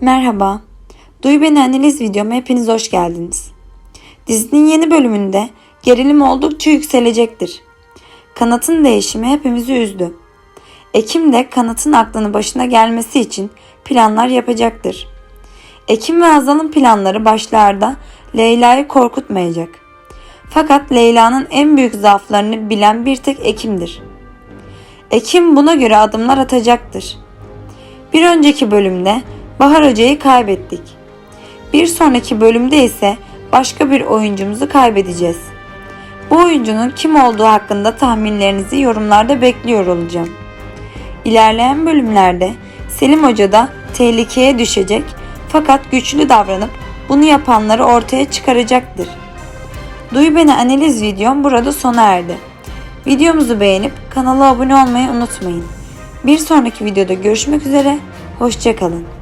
Merhaba. Duy Beni Analiz videoma hepiniz hoş geldiniz. Dizinin yeni bölümünde gerilim oldukça yükselecektir. Kanat'ın değişimi hepimizi üzdü. Ekim de Kanat'ın aklını başına gelmesi için planlar yapacaktır. Ekim ve Azal'ın planları başlarda Leyla'yı korkutmayacak. Fakat Leyla'nın en büyük zaaflarını bilen bir tek Ekim'dir. Ekim buna göre adımlar atacaktır. Bir önceki bölümde Bahar Hoca'yı kaybettik. Bir sonraki bölümde ise başka bir oyuncumuzu kaybedeceğiz. Bu oyuncunun kim olduğu hakkında tahminlerinizi yorumlarda bekliyor olacağım. İlerleyen bölümlerde Selim Hoca da tehlikeye düşecek fakat güçlü davranıp bunu yapanları ortaya çıkaracaktır. Duy Beni analiz videom burada sona erdi. Videomuzu beğenip kanala abone olmayı unutmayın. Bir sonraki videoda görüşmek üzere, hoşçakalın.